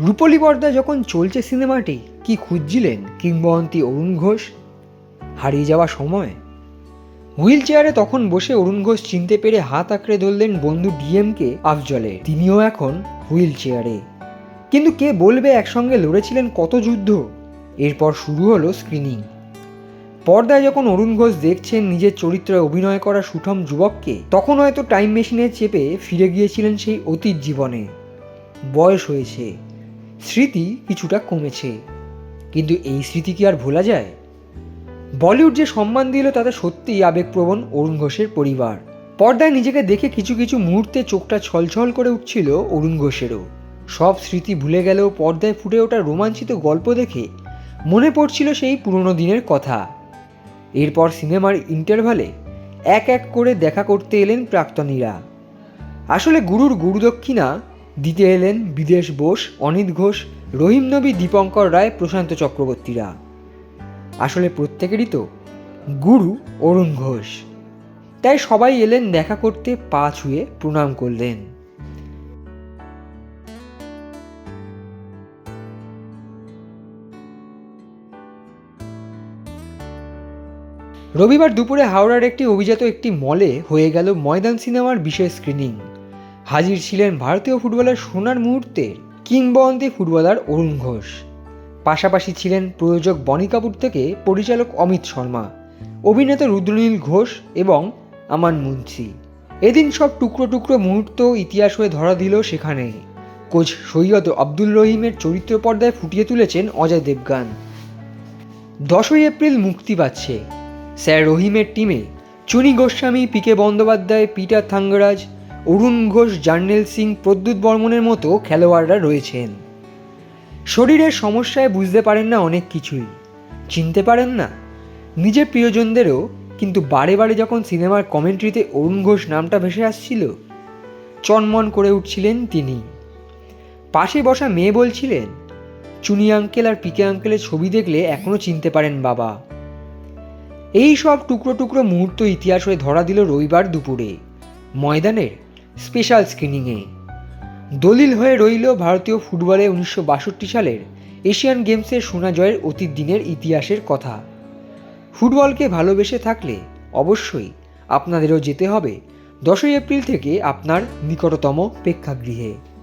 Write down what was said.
রূপলী পর্দা যখন চলছে সিনেমাটি, কি খুঁজছিলেন কিংবদন্তি অরুণ ঘোষ? হারিয়ে যাওয়া সময়? হুইল চেয়ারে তখন বসে অরুণ ঘোষ চিনতে পেরে হাত আঁকড়ে ধরলেন বন্ধু ডিএমকে আফজলে। তিনিও এখন হুইল চেয়ারে। কিন্তু কে বলবে একসঙ্গে লড়েছিলেন কত যুদ্ধ? এরপর শুরু হলো স্ক্রিনিং। পর্দায় যখন অরুণ ঘোষ দেখছেন নিজের চরিত্রে অভিনয় করা সুঠম যুবককে, তখন হয়তো টাইম মেশিনে চেপে ফিরে গিয়েছিলেন সেই অতীত জীবনে। বয়স হয়েছে। স্মৃতি কিছুটা কমেছে। কিন্তু এই স্মৃতি কি আর ভোলা যায়? বলিউড যে সম্মান দিল তাতে সত্যিই আবেগপ্রবণ অরুণ ঘোষের পরিবার। পর্দায় নিজেকে দেখে কিছু কিছু মুহূর্তে চোখটা ছলছল করে উঠছিল অরুণ ঘোষেরও। সব স্মৃতি ভুলে গেলেও পর্দায় ফুটে ওঠা রোমাঞ্চিত গল্প দেখে মনে পড়ছিল সেই পুরনো দিনের কথা। এরপর সিনেমার ইন্টারভালে এক এক করে দেখা করতে এলেন প্রাক্তনীরা। আসলে গুরুর গুরুদক্ষিণা দিতে এলেন বিদেশ বোস অনিত ঘোষ, রহিম নবী দীপঙ্কর রায়, প্রশান্ত চক্রবর্তীরা। আসলে প্রত্যেকেরই তো গুরু অরুণ ঘোষ। তাই সবাই এলেন দেখা করতে পা ছুঁয়ে প্রণাম করলেন। রবিবার দুপুরে হাওড়ার একটি অভিজাত একটি মলে হয়ে গেল ময়দান সিনেমার বিশেষ স্ক্রিনিং হাজির ছিলেন ভারতীয় ফুটবলের সোনার মুহূর্তে কিংবদন্তি ফুটবলার অরুণ ঘোষ। পাশাপাশি ছিলেন প্রযোজক বনি কাপুর থেকে পরিচালক অমিত শর্মা, অভিনেতা রুদ্রনীল ঘোষ এবং আমান মুন্সি। এদিন সব টুকরো টুকরো মুহূর্ত ইতিহাস হয়ে ধরা দিল সেখানে। কোচ সৈয়দ আব্দুল রহিমের চরিত্র পর্দায় ফুটিয়ে তুলেছেন অজয় দেবগান। দশই এপ্রিল মুক্তি পাচ্ছে। স্যার রহিমের টিমে চুনি গোস্বামী, পিকে বন্দ্যোপাধ্যায়, পিটার থাঙ্গরাজ অরুণ ঘোষ, জার্নেল সিং, প্রদ্যুৎ বর্মনের মতো খেলোয়াড়রা রয়েছেন। শরীরের সমস্যায় বুঝতে পারেন না অনেক কিছুই। চিনতে পারেন না। নিজের প্রিয়জনদেরও কিন্তু বারে বারে যখন সিনেমার কমেন্ট্রিতে অরুণ ঘোষ নামটা ভেসে আসছিল, চনমন করে উঠছিলেন তিনি। পাশে বসা মেয়ে বলছিলেন, চুনি আঙ্কেল আর পিকে আঙ্কেলের ছবি দেখলে এখনও চিনতে পারেন বাবা। এই সব টুকরো টুকরো মুহূর্ত ইতিহাস হয়ে ধরা দিল রবিবার দুপুরে। ময়দানের স্পেশাল স্ক্রিনিংয়ে। দলিল হয়ে রইল ভারতীয় ফুটবলে উনিশশো বাষট্টি সালের এশিয়ান গেমসের সোনা জয়ের অতীত দিনের ইতিহাসের কথা। ফুটবলকে ভালোবেসে থাকলে অবশ্যই আপনাদেরও যেতে হবে দশই এপ্রিল থেকে আপনার নিকটতম প্রেক্ষাগৃহে।